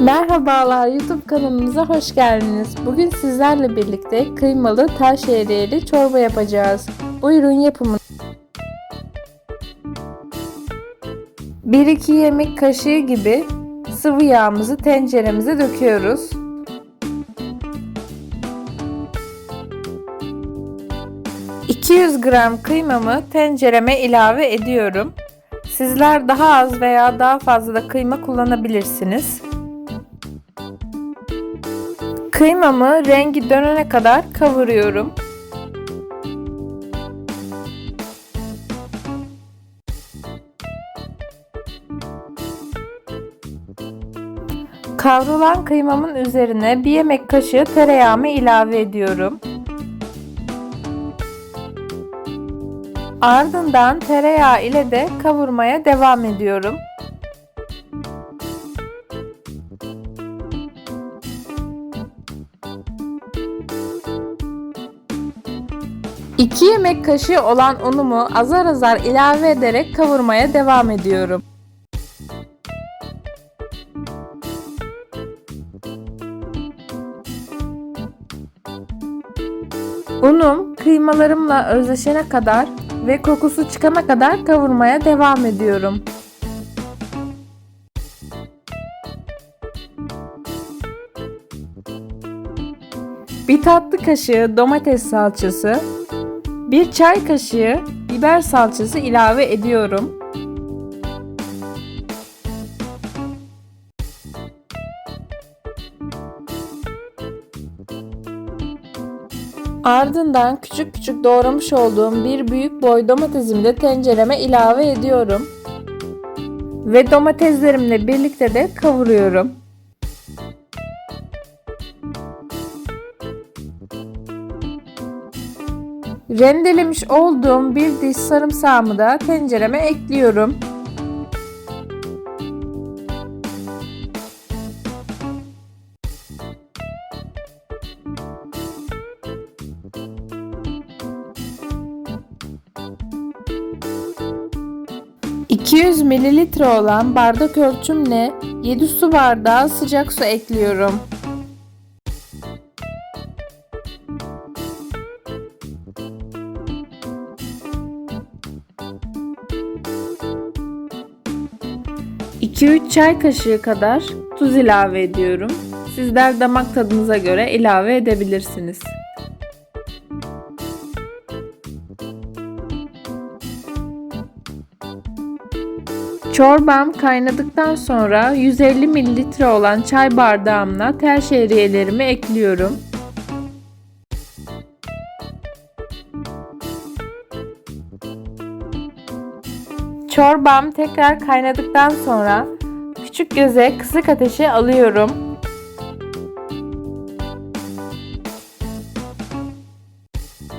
Merhabalar YouTube kanalımıza hoş geldiniz. Bugün sizlerle birlikte kıymalı taş şehriyeli çorba yapacağız. Buyurun yapımı. 1-2 yemek kaşığı gibi sıvı yağımızı tenceremize döküyoruz. ...200 gram kıymamı tencereme ilave ediyorum. Sizler daha az veya daha fazla da kıyma kullanabilirsiniz. Kıymamı rengi dönene kadar kavuruyorum. Kavrulan kıymamın üzerine bir yemek kaşığı tereyağımı ilave ediyorum. Ardından tereyağı ile de kavurmaya devam ediyorum. 2 yemek kaşığı olan unumu azar azar ilave ederek kavurmaya devam ediyorum. Unum kıymalarımla özleşene kadar ve kokusu çıkana kadar kavurmaya devam ediyorum. Bir tatlı kaşığı domates salçası, bir çay kaşığı biber salçası ilave ediyorum. Ardından küçük küçük doğramış olduğum bir büyük boy domatesimi de tencereme ilave ediyorum. Ve domateslerimle birlikte de kavuruyorum. Rendelemiş olduğum bir diş sarımsağımı da tencereme ekliyorum. ...200 mililitre olan bardak ölçümle 7 su bardağı sıcak su ekliyorum. ...2-3 çay kaşığı kadar tuz ilave ediyorum. Sizler damak tadınıza göre ilave edebilirsiniz. Çorbam kaynadıktan sonra 150 mililitre olan çay bardağımla tel şehriyelerimi ekliyorum. Çorbam tekrar kaynadıktan sonra küçük göze kısık ateşe alıyorum.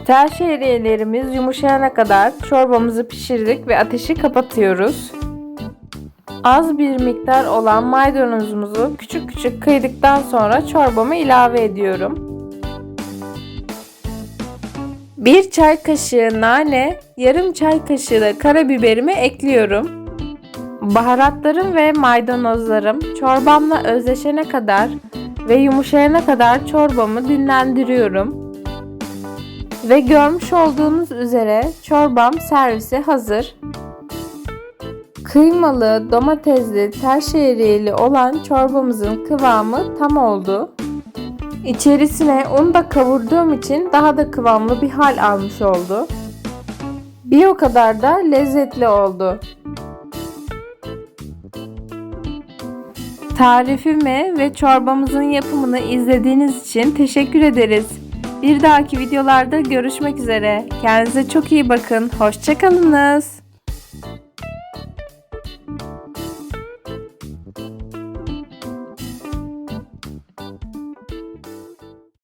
Tel şehriyelerimiz yumuşayana kadar çorbamızı pişirdik ve ateşi kapatıyoruz. Az bir miktar olan maydanozumuzu küçük küçük kıydıktan sonra çorbama ilave ediyorum. 1 çay kaşığı nane, yarım çay kaşığı da karabiberimi ekliyorum. Baharatlarım ve maydanozlarım çorbamla özleşene kadar ve yumuşayana kadar çorbamı dinlendiriyorum. Ve görmüş olduğunuz üzere çorbam servise hazır. Kıymalı, domatesli, tel şehriyeli olan çorbamızın kıvamı tam oldu. İçerisine un da kavurduğum için daha da kıvamlı bir hal almış oldu. Bir o kadar da lezzetli oldu. Tarifimi ve çorbamızın yapımını izlediğiniz için teşekkür ederiz. Bir dahaki videolarda görüşmek üzere. Kendinize çok iyi bakın. Hoşçakalınız.